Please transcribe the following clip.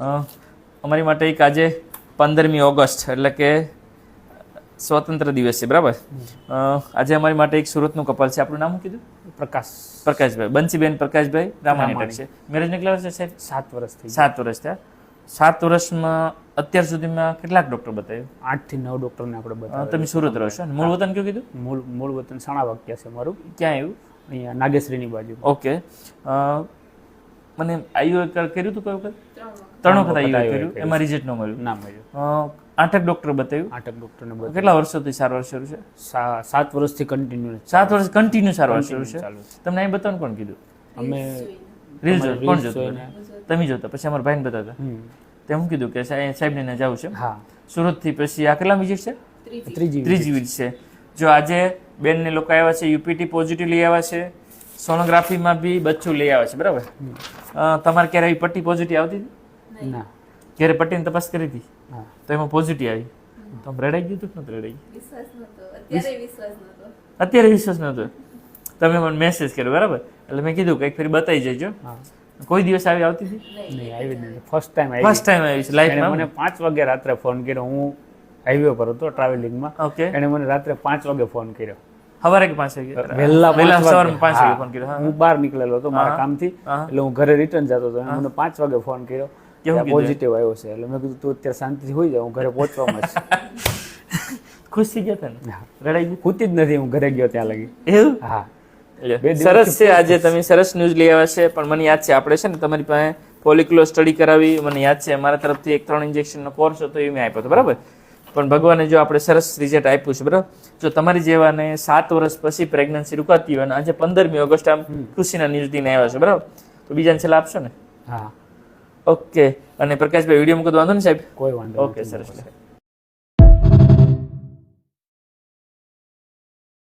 અમારી માટે એક આજે પંદરમી ઓગસ્ટ એટલે કે સ્વતંત્ર દિવસ છે બરાબર? આજે અમારી માટે એક સુરતનું કપલ છે. આપણું નામ શું કીધું? પ્રકાશ. પ્રકાશભાઈ. બંસીબેન પ્રકાશભાઈ રામાણી છે. મેરેજ કેટલા વર્ષ છે? સાત વર્ષ થઈ સાત વર્ષ થયા. સાત વર્ષમાં અત્યાર સુધીમાં કેટલાક ડૉક્ટર બતાવ્યું? આઠથી નવ ડોક્ટરને આપણે બતાવ્યું. તમે સુરત રહો છો. મૂળ વતન કયું કીધું? મૂળ મૂળ વતન સાણા વાક્યા છે મારું. ક્યાં આવ્યું? અહીંયા નાગેશ્રીની બાજુ. ઓકે. મને આયુ કર્યું હતું કયું વખત? ત્રણ વખત. આયુ કર્યું? એમાં રિઝલ્ટ ન મળ્યું? ના મળ્યું. આઠેક ડૉક્ટર બતાવ્યું? આઠક ડોક્ટરને બતાવ્યું. કેટલા વર્ષોથી સારવાર શરૂ છે? સાત વર્ષથી કન્ટિન્યુ સાત વર્ષ કન્ટિન્યુ સારવાર શરૂ છે? તમને અહીં બતાવવાનું કોણ કીધું? અમે રીલ જો કોણ reels તમે જોતા પછી અમારા ભાઈને બતાવતા. તે હું કીધું કે સાહેબ ને જવું છે હા. સુરતથી પછી આ કેટલા વિઝિટ છે? ત્રીજી. ત્રીજી વિઝિટ છે. જો આજે બેનને લોકો આવ્યા છે યુપીટી પોઝિટિવ લઈ આવ્યા છે સોનોગ્રાફીમાં બી બચ્ચું લઈ આવ્યા છે બરાબર? તમારે ક્યારે આવી પટ્ટી પોઝિટિવ આવતી હતી? ના. ક્યારે પટ્ટીની તપાસ કરી હતી? હા તો એમાં પોઝિટિવ આવી. તો રેડાઈ ગયું હતું કે નહોતું રડાઈ ગયું? અત્યારે વિશ્વાસ નહોતો. અત્યારે વિશ્વાસ નહોતો. તમે મને મેસેજ કર્યો બરાબર? એટલે મેં કીધું કે એક ફેરી બતાવી જજો. કોઈ દિવસ આવી આવતી હતી? નહીં આવી જ નહીં. ફર્સ્ટ ટાઈમ આવી. ફર્સ્ટ ટાઈમ આવી છે લાઈફમાં મને પાંચ વાગે રાત્રે ફોન કર્યો. હું હાઈવે પર હતો ટ્રાવેલિંગમાં ઓકે એણે મને રાત્રે પાંચ વાગે ફોન કર્યો. સવારે કે પાંચ વાગે? વહેલા વહેલા સવારે પાંચ વાગે ફોન કર્યો. હું. બહાર નીકળેલો હતો મારા. કામથી. એટલે હું ઘરે રિટર્ન જતો હતો. મને પાંચ વાગે ફોન કર્યો. પોઝિટિવ આવ્યો છે. એટલે મેં કીધું તું અત્યારે શાંતિથી હોઈ જાય હું ઘરે પહોંચવામાં જ ખુશ થઈ ગયા હતા. રડાઈ ગયું? ખૂતી જ નથી હું ઘરે ગયો ત્યાં લગી. એવું? હા. સરસ છે આજે તમે સરસ ન્યૂઝ લઈ આવ્યા છે પણ મને યાદ છે આપણે છે ને તમારી પાસે ફોલિક્યુલર સ્ટડી કરાવી મને યાદ છે મારા તરફથી એક ત્રણ ઇન્જેક્શનનો કોર્સ હતો એ મેં આપ્યો હતો બરાબર? પણ ભગવાને જો આપણે સરસ રિઝલ્ટ આપ્યું છે બરાબર? જો તમારી જેવાને સાત વર્ષ પછી પ્રેગ્નન્સી રૂકાતી હોય અને આજે પંદરમી ઓગસ્ટ આમ ખુશીના ન્યૂઝ લઈને આવ્યા છે બરાબર? તો બીજાને છેલ્લા આપશો ને? હા. ઓકે. અને પ્રકાશભાઈ વીડિયો મૂકો વાંધો ને સાહેબ? કોઈ વાંધો ઓકે સરસ.